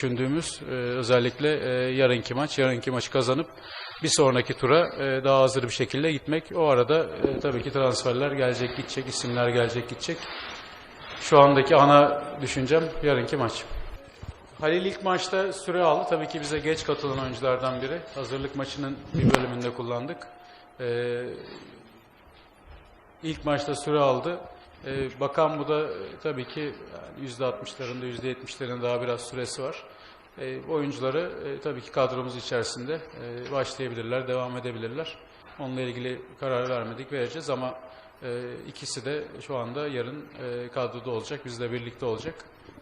Düşündüğümüz e, özellikle e, yarınki maç, yarınki maçı kazanıp bir sonraki tura e, daha hazır bir şekilde gitmek. O arada e, tabii ki transferler gelecek gidecek, isimler gelecek gidecek. Şu andaki ana düşüncem yarınki maç. Halil ilk maçta süre aldı. Tabii ki bize geç katılan oyunculardan biri. Hazırlık maçının bir bölümünde kullandık. Ee, ilk maçta süre aldı. Ee, bakan bu da e, tabii ki yani %60'larında %70'lerinde daha biraz süresi var. Ee, oyuncuları e, tabii ki kadromuz içerisinde e, başlayabilirler, devam edebilirler. Onunla ilgili karar vermedik, vereceğiz ama e, ikisi de şu anda yarın e, kadroda olacak, bizle birlikte olacak.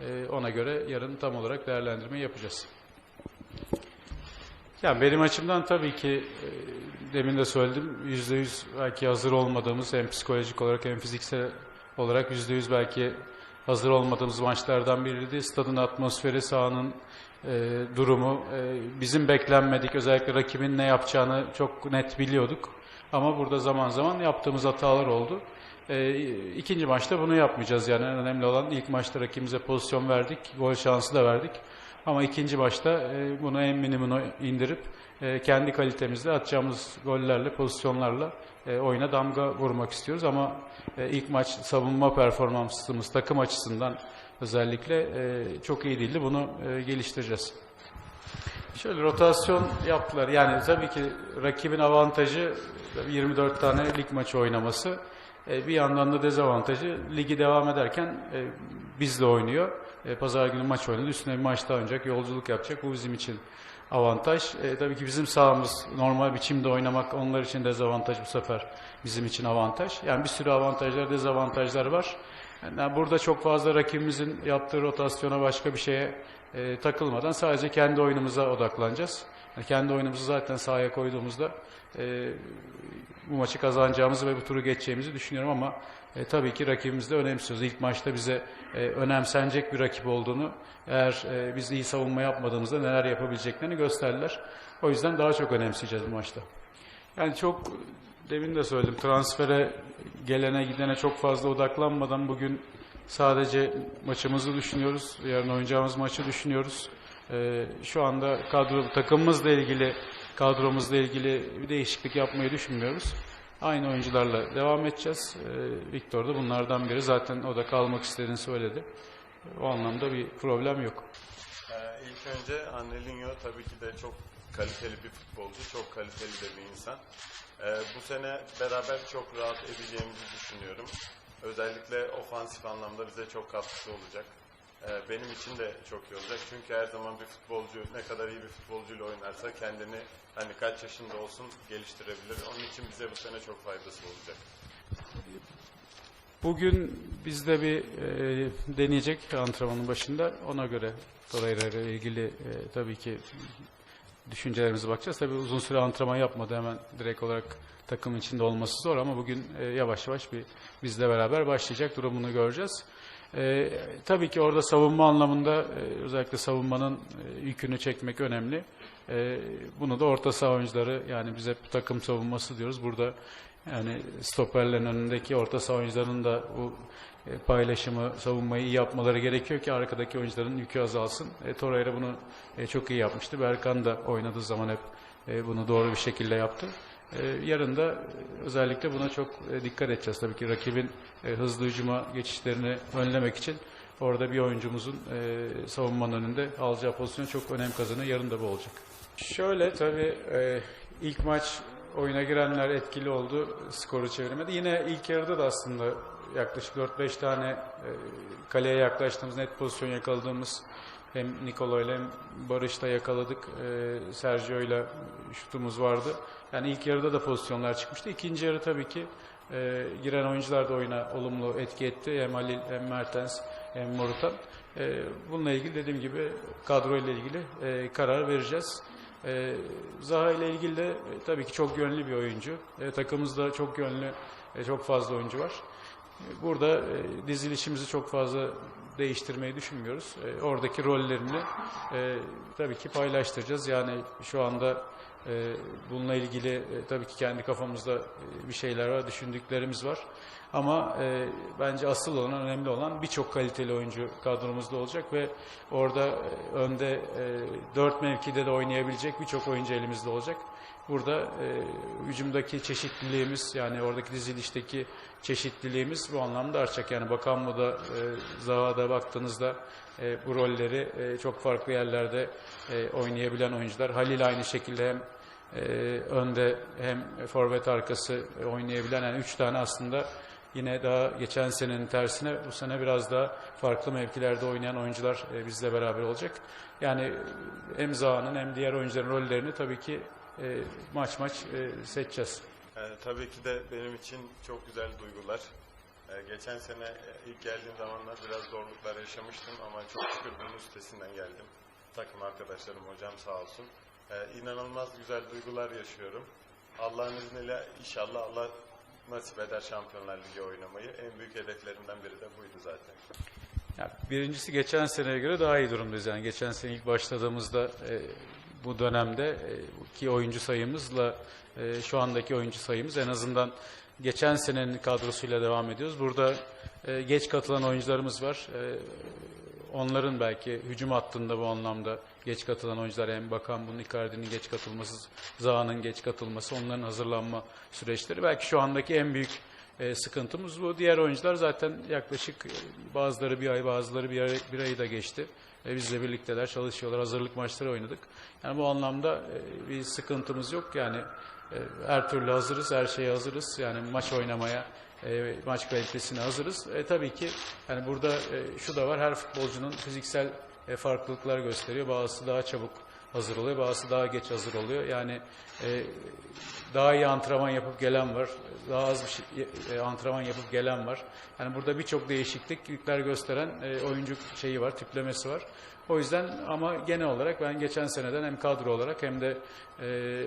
E, ona göre yarın tam olarak değerlendirme yapacağız. Yani benim açımdan tabii ki e, demin de söyledim yüzde yüz belki hazır olmadığımız hem psikolojik olarak hem fiziksel olarak yüzde yüz belki hazır olmadığımız maçlardan biriydi. Stadın atmosferi, sahanın e, durumu, e, bizim beklenmedik özellikle rakibin ne yapacağını çok net biliyorduk. Ama burada zaman zaman yaptığımız hatalar oldu. E, ikinci maçta bunu yapmayacağız yani en önemli olan ilk maçta rakibimize pozisyon verdik, gol şansı da verdik. Ama ikinci maçta e, bunu en minimuma indirip e, kendi kalitemizle atacağımız gollerle, pozisyonlarla e, oyuna damga vurmak istiyoruz. Ama ilk maç savunma performansımız takım açısından özellikle çok iyi değildi. Bunu geliştireceğiz. Şöyle rotasyon yaptılar. Yani tabii ki rakibin avantajı 24 tane lig maçı oynaması. Bir yandan da dezavantajı ligi devam ederken bizle oynuyor. E, Pazar günü maç oynadı. Üstüne bir maç daha oynayacak, yolculuk yapacak. Bu bizim için avantaj. E, tabii ki bizim sahamız normal biçimde oynamak onlar için dezavantaj bu sefer bizim için avantaj. Yani bir sürü avantajlar, dezavantajlar var. Yani burada çok fazla rakibimizin yaptığı rotasyona başka bir şeye e, takılmadan sadece kendi oyunumuza odaklanacağız. Kendi oyunumuzu zaten sahaya koyduğumuzda e, bu maçı kazanacağımızı ve bu turu geçeceğimizi düşünüyorum ama e, tabii ki rakibimizi de önemsiyoruz. İlk maçta bize e, önemsenecek bir rakip olduğunu, eğer e, biz iyi savunma yapmadığımızda neler yapabileceklerini gösterdiler. O yüzden daha çok önemseyeceğiz bu maçta. Yani çok demin de söyledim transfere gelene gidene çok fazla odaklanmadan bugün sadece maçımızı düşünüyoruz. Yarın oynayacağımız maçı düşünüyoruz. Ee, şu anda kadro takımımızla ilgili kadromuzla ilgili bir değişiklik yapmayı düşünmüyoruz. Aynı oyuncularla devam edeceğiz. Ee, Victor da bunlardan biri. Zaten o da kalmak istediğini söyledi. O anlamda bir problem yok. Ee, ilk önce Angelinho tabii ki de çok kaliteli bir futbolcu, çok kaliteli de bir insan. Ee, bu sene beraber çok rahat edeceğimizi düşünüyorum. Özellikle ofansif anlamda bize çok katkısı olacak. Ee, benim için de çok iyi olacak. Çünkü her zaman bir futbolcu ne kadar iyi bir futbolcuyla oynarsa kendini hani kaç yaşında olsun geliştirebilir. Onun için bize bu sene çok faydası olacak. Bugün bizde bir e, deneyecek antrenmanın başında. Ona göre ile ilgili e, tabii ki düşüncelerimize bakacağız. Tabii uzun süre antrenman yapmadı hemen direkt olarak takım içinde olması zor ama bugün e, yavaş yavaş bir bizle beraber başlayacak durumunu göreceğiz. E, tabii ki orada savunma anlamında e, özellikle savunmanın e, yükünü çekmek önemli. E, bunu da orta saha oyuncuları yani biz hep takım savunması diyoruz. Burada yani stoperlerin önündeki orta saha oyuncularının da bu e, paylaşımı, savunmayı iyi yapmaları gerekiyor ki arkadaki oyuncuların yükü azalsın. E, Torreira bunu e, çok iyi yapmıştı. Berkan da oynadığı zaman hep e, bunu doğru bir şekilde yaptı. E, yarın da özellikle buna çok e, dikkat edeceğiz. Tabii ki rakibin e, hızlı hücuma geçişlerini önlemek için orada bir oyuncumuzun e, savunmanın önünde alacağı pozisyon çok önem kazanıyor. Yarın da bu olacak. Şöyle tabii ilk maç oyuna girenler etkili oldu. Skoru çevirmedi. Yine ilk yarıda da aslında yaklaşık 4-5 tane kaleye yaklaştığımız, net pozisyon yakaladığımız hem Nikola ile hem Barış'ta yakaladık. E, Sergio ile şutumuz vardı. Yani ilk yarıda da pozisyonlar çıkmıştı. İkinci yarı tabii ki e, giren oyuncular da oyuna olumlu etki etti. Hem Halil hem Mertens hem Morutan. E, bununla ilgili dediğim gibi kadro ile ilgili e, karar vereceğiz. E, Zaha ile ilgili de e, tabii ki çok yönlü bir oyuncu. E, takımımızda çok yönlü, e, çok fazla oyuncu var. E, Burada e, dizilişimizi çok fazla değiştirmeyi düşünmüyoruz. E, oradaki rollerini e, tabii ki paylaştıracağız. Yani şu anda e, bununla ilgili e, tabii ki kendi kafamızda e, bir şeyler var, düşündüklerimiz var. Ama e, bence asıl olan, önemli olan birçok kaliteli oyuncu kadromuzda olacak ve orada e, önde e, dört mevkide de oynayabilecek birçok oyuncu elimizde olacak. Burada e, hücumdaki çeşitliliğimiz yani oradaki dizilişteki çeşitliliğimiz bu anlamda artacak. Yani Bakanlı'da, e, Zaha'da baktığınızda e, bu rolleri e, çok farklı yerlerde e, oynayabilen oyuncular. Halil aynı şekilde hem e, önde hem forvet arkası oynayabilen yani üç tane aslında yine daha geçen senenin tersine bu sene biraz daha farklı mevkilerde oynayan oyuncular e, bizle beraber olacak. Yani hem Zaha'nın hem diğer oyuncuların rollerini tabii ki e, maç maç e, seçeceğiz. Ee, tabii ki de benim için çok güzel duygular. Ee, geçen sene e, ilk geldiğim zamanlar biraz zorluklar yaşamıştım ama çok şükür bunun üstesinden geldim. Takım arkadaşlarım, hocam sağ olsun. Ee, inanılmaz güzel duygular yaşıyorum. Allah'ın izniyle inşallah Allah nasip eder Şampiyonlar Ligi oynamayı. En büyük hedeflerimden biri de buydu zaten. Ya birincisi geçen seneye göre daha iyi durumdayız. Yani geçen sene ilk başladığımızda e, bu dönemde e, ki oyuncu sayımızla e, şu andaki oyuncu sayımız en azından geçen senenin kadrosuyla devam ediyoruz. Burada e, geç katılan oyuncularımız var. Onların belki hücum hattında bu anlamda geç katılan oyuncular hem Bakan bunun Icardi'nin geç katılması, Zaha'nın geç katılması, onların hazırlanma süreçleri. Belki şu andaki en büyük e, sıkıntımız bu. Diğer oyuncular zaten yaklaşık e, bazıları bir ay, bazıları bir, ay, bir ayı da geçti. E, bizle birlikteler, çalışıyorlar. Hazırlık maçları oynadık. Yani bu anlamda e, bir sıkıntımız yok. Yani e, her türlü hazırız, her şeye hazırız. Yani maç oynamaya, e, maç kalitesine hazırız. E, tabii ki yani burada e, şu da var. Her futbolcunun fiziksel e, farklılıklar gösteriyor. Bazısı daha çabuk hazır oluyor, bazısı daha geç hazır oluyor. Yani e, daha iyi antrenman yapıp gelen var, daha az bir şey, e, antrenman yapıp gelen var. Yani burada birçok değişiklikler gösteren e, oyuncu şeyi var, tiplemesi var. O yüzden ama genel olarak ben geçen seneden hem kadro olarak hem de e,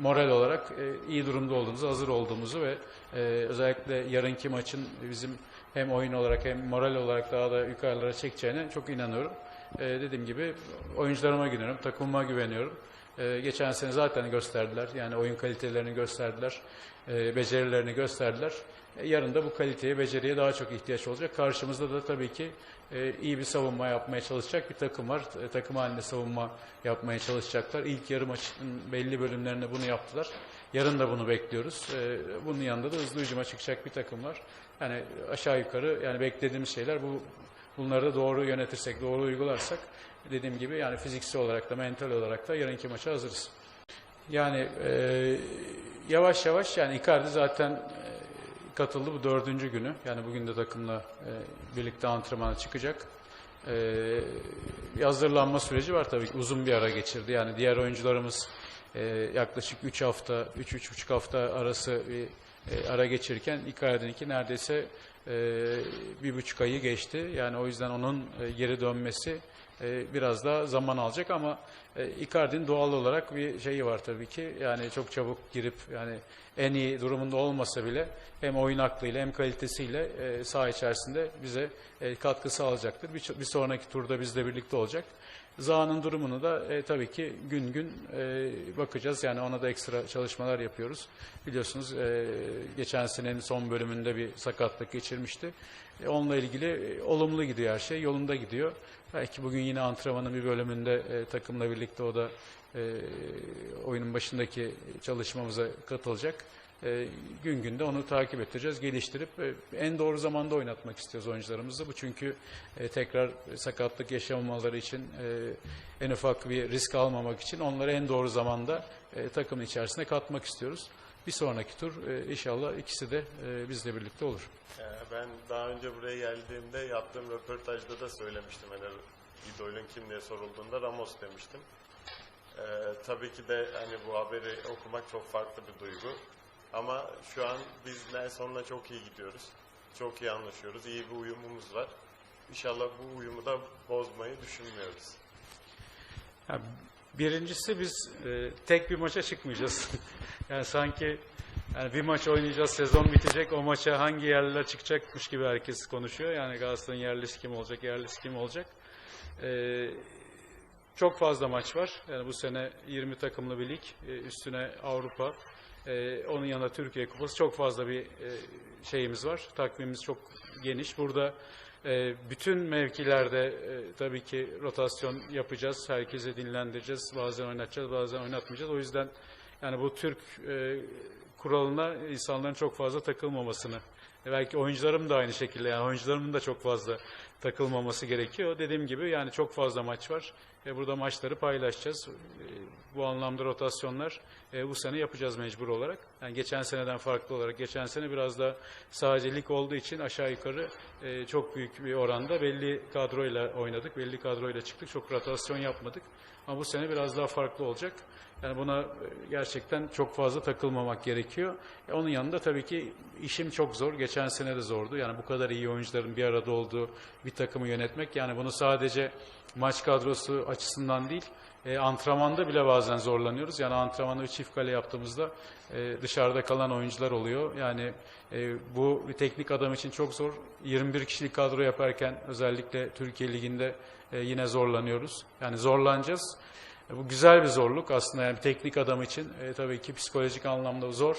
moral olarak e, iyi durumda olduğumuzu, hazır olduğumuzu ve e, özellikle yarınki maçın bizim hem oyun olarak hem moral olarak daha da yukarılara çekeceğine çok inanıyorum. E, dediğim gibi oyuncularıma güveniyorum, takımıma güveniyorum. E, geçen sene zaten gösterdiler. Yani oyun kalitelerini gösterdiler, e, becerilerini gösterdiler. E, yarın da bu kaliteye, beceriye daha çok ihtiyaç olacak. Karşımızda da tabii ki e, iyi bir savunma yapmaya çalışacak bir takım var. E, takım halinde savunma yapmaya çalışacaklar. İlk yarı maçın belli bölümlerinde bunu yaptılar. Yarın da bunu bekliyoruz. E, bunun yanında da hızlı hücuma çıkacak bir takım var. Yani aşağı yukarı yani beklediğimiz şeyler bu Bunları da doğru yönetirsek, doğru uygularsak dediğim gibi yani fiziksel olarak da mental olarak da yarınki maça hazırız. Yani e, yavaş yavaş yani Icardi zaten e, katıldı bu dördüncü günü. Yani bugün de takımla e, birlikte antrenmana çıkacak. E, hazırlanma süreci var tabii ki. Uzun bir ara geçirdi. Yani diğer oyuncularımız e, yaklaşık 3 hafta, 3-3,5 hafta arası bir e, ara geçirirken Icardi'ninki neredeyse e, bir buçuk ayı geçti. Yani o yüzden onun e, geri dönmesi biraz daha zaman alacak ama e, Icardi'nin doğal olarak bir şeyi var tabii ki. Yani çok çabuk girip yani en iyi durumunda olmasa bile hem oyun aklıyla hem kalitesiyle saha içerisinde bize katkı sağlayacaktır. Bir, bir sonraki turda bizle birlikte olacak. Zaha'nın durumunu da e, tabii ki gün gün e, bakacağız. Yani ona da ekstra çalışmalar yapıyoruz. Biliyorsunuz e, geçen senenin son bölümünde bir sakatlık geçirmişti. E, onunla ilgili e, olumlu gidiyor her şey, yolunda gidiyor. Belki bugün yine antrenmanın bir bölümünde e, takımla birlikte o da e, oyunun başındaki çalışmamıza katılacak. E, gün günde onu takip edeceğiz, geliştirip e, en doğru zamanda oynatmak istiyoruz oyuncularımızı. Bu çünkü e, tekrar sakatlık yaşamamaları için, en ufak bir risk almamak için onları en doğru zamanda takımın içerisine katmak istiyoruz. Bir sonraki tur inşallah ikisi de bizle birlikte olur. Ee, Ben daha önce buraya geldiğimde yaptığım röportajda da söylemiştim. Hani idolün kim diye sorulduğunda Ramos demiştim. Ee, tabii ki de hani bu haberi okumak çok farklı bir duygu. Ama şu an biz Nelson'la çok iyi gidiyoruz. Çok iyi anlaşıyoruz. İyi bir uyumumuz var. İnşallah bu uyumu da bozmayı düşünmüyoruz. Ya, birincisi biz e, tek bir maça çıkmayacağız. yani sanki yani bir maç oynayacağız, sezon bitecek, o maça hangi yerliler çıkacakmış gibi herkes konuşuyor. Yani Galatasaray'ın yerlisi kim olacak, yerlisi kim olacak. E, çok fazla maç var. Yani bu sene 20 takımlı bir lig, e, üstüne Avrupa. E, onun yanında Türkiye Kupası çok fazla bir e, şeyimiz var. Takvimimiz çok geniş. Burada e, bütün mevkilerde e, tabii ki rotasyon yapacağız. Herkese dinlendireceğiz. Bazen oynatacağız, bazen oynatmayacağız. O yüzden yani bu Türk e, kuralına insanların çok fazla takılmamasını e, belki oyuncularım da aynı şekilde yani oyuncularımın da çok fazla takılmaması gerekiyor. Dediğim gibi yani çok fazla maç var. E, burada maçları paylaşacağız. E, bu anlamda rotasyonlar e, bu sene yapacağız mecbur olarak. Yani geçen seneden farklı olarak geçen sene biraz da sadece lig olduğu için aşağı yukarı e, çok büyük bir oranda belli kadroyla oynadık. Belli kadroyla çıktık. Çok rotasyon yapmadık. Ama bu sene biraz daha farklı olacak. Yani buna e, gerçekten çok fazla takılmamak gerekiyor. E, onun yanında tabii ki işim çok zor. Geçen sene de zordu. Yani bu kadar iyi oyuncuların bir arada olduğu bir takımı yönetmek. Yani bunu sadece maç kadrosu açısından değil, e, antrenmanda bile bazen zorlanıyoruz. Yani antrenmanda çift kale yaptığımızda e, dışarıda kalan oyuncular oluyor. Yani e, bu bir teknik adam için çok zor. 21 kişilik kadro yaparken özellikle Türkiye Ligi'nde e, yine zorlanıyoruz. Yani zorlanacağız. E, Bu güzel bir zorluk aslında yani teknik adam için e, tabii ki psikolojik anlamda zor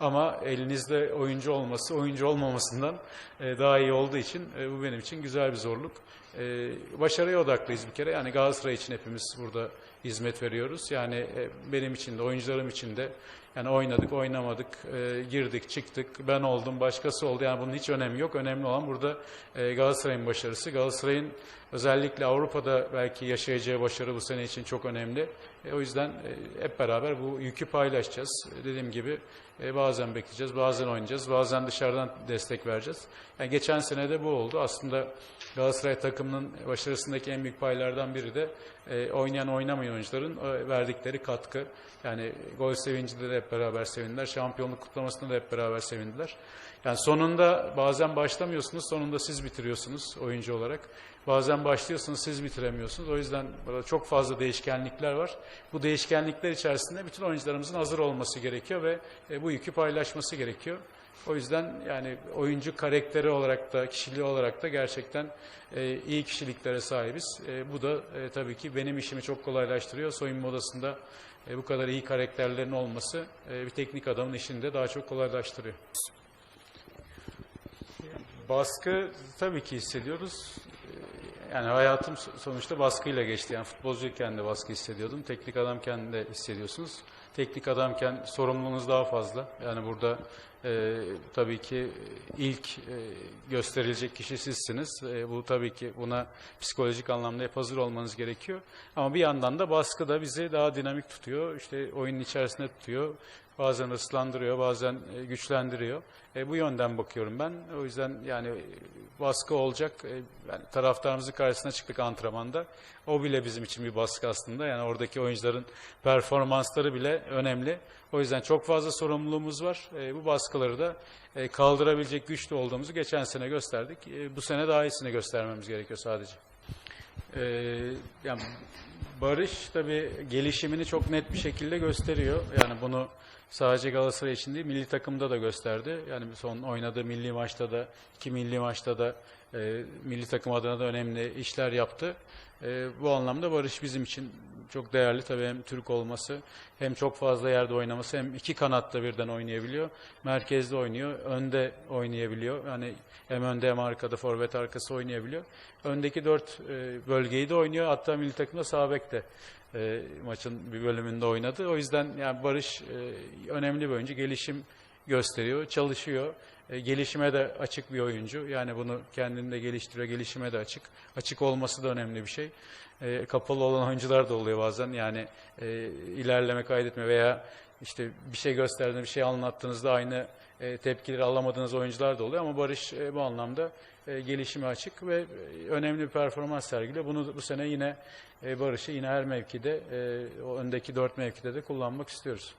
ama elinizde oyuncu olması oyuncu olmamasından e, daha iyi olduğu için e, bu benim için güzel bir zorluk. E, başarıya odaklıyız bir kere yani Galatasaray için hepimiz burada hizmet veriyoruz. Yani e, benim için de oyuncularım için de yani oynadık oynamadık e, girdik çıktık ben oldum başkası oldu yani bunun hiç önemi yok. Önemli olan burada e, Galatasaray'ın başarısı. Galatasaray'ın özellikle Avrupa'da belki yaşayacağı başarı bu sene için çok önemli. E, o yüzden e, hep beraber bu yükü paylaşacağız. E, dediğim gibi e, bazen bekleyeceğiz, bazen oynayacağız, bazen dışarıdan destek vereceğiz. Yani geçen sene de bu oldu. Aslında Galatasaray takımının başarısındaki en büyük paylardan biri de e, oynayan oynamayan oyuncuların e, verdikleri katkı. Yani gol sevincinde de hep beraber sevindiler. Şampiyonluk kutlamasında da hep beraber sevindiler. Yani sonunda bazen başlamıyorsunuz, sonunda siz bitiriyorsunuz oyuncu olarak. Bazen başlıyorsunuz, siz bitiremiyorsunuz. O yüzden burada çok fazla değişkenlikler var. Bu değişkenlikler içerisinde bütün oyuncularımızın hazır olması gerekiyor ve e, bu yükü paylaşması gerekiyor. O yüzden yani oyuncu karakteri olarak da, kişiliği olarak da gerçekten e, iyi kişiliklere sahibiz. E, bu da e, tabii ki benim işimi çok kolaylaştırıyor. Soyunma odasında e, bu kadar iyi karakterlerin olması e, bir teknik adamın işini de daha çok kolaylaştırıyor. Baskı tabii ki hissediyoruz. Ee, Yani hayatım sonuçta baskıyla geçti. Yani futbolcuyken de baskı hissediyordum. Teknik adamken de hissediyorsunuz. Teknik adamken sorumluluğunuz daha fazla. Yani burada e, tabii ki ilk e, gösterilecek kişi sizsiniz. E, bu tabii ki buna psikolojik anlamda hep hazır olmanız gerekiyor. Ama bir yandan da baskı da bizi daha dinamik tutuyor. İşte oyunun içerisinde tutuyor. Bazen ıslandırıyor, bazen e, güçlendiriyor. E, bu yönden bakıyorum ben. O yüzden yani e, baskı olacak. E, yani taraftarımızın karşısına çıktık antrenmanda. O bile bizim için bir baskı aslında. Yani oradaki oyuncuların performansları bile önemli. O yüzden çok fazla sorumluluğumuz var. E, bu baskıları da e, kaldırabilecek güçlü olduğumuzu geçen sene gösterdik. E, bu sene daha iyisini göstermemiz gerekiyor sadece. E, yani Barış tabii gelişimini çok net bir şekilde gösteriyor. Yani bunu sadece Galatasaray için değil, milli takımda da gösterdi. Yani son oynadığı milli maçta da, iki milli maçta da e, milli takım adına da önemli işler yaptı. E, bu anlamda Barış bizim için çok değerli. Tabii hem Türk olması, hem çok fazla yerde oynaması, hem iki kanatta birden oynayabiliyor. Merkezde oynuyor, önde oynayabiliyor. Yani hem önde hem arkada, forvet arkası oynayabiliyor. Öndeki dört e, bölgeyi de oynuyor. Hatta milli takımda sağ bek de e, maçın bir bölümünde oynadı. O yüzden yani Barış e, önemli bir oyuncu. Gelişim gösteriyor, çalışıyor. E, gelişime de açık bir oyuncu. Yani bunu kendinde geliştiriyor, gelişime de açık. Açık olması da önemli bir şey. E, kapalı olan oyuncular da oluyor bazen. Yani e, ilerleme kaydetme veya işte bir şey gösterdiğinde, bir şey anlattığınızda aynı e, tepkileri alamadığınız oyuncular da oluyor. Ama Barış e, bu anlamda e, gelişime açık ve e, önemli bir performans sergiliyor. Bunu bu sene yine e, Barış'ı yine her mevkide, e, o öndeki dört mevkide de kullanmak istiyoruz.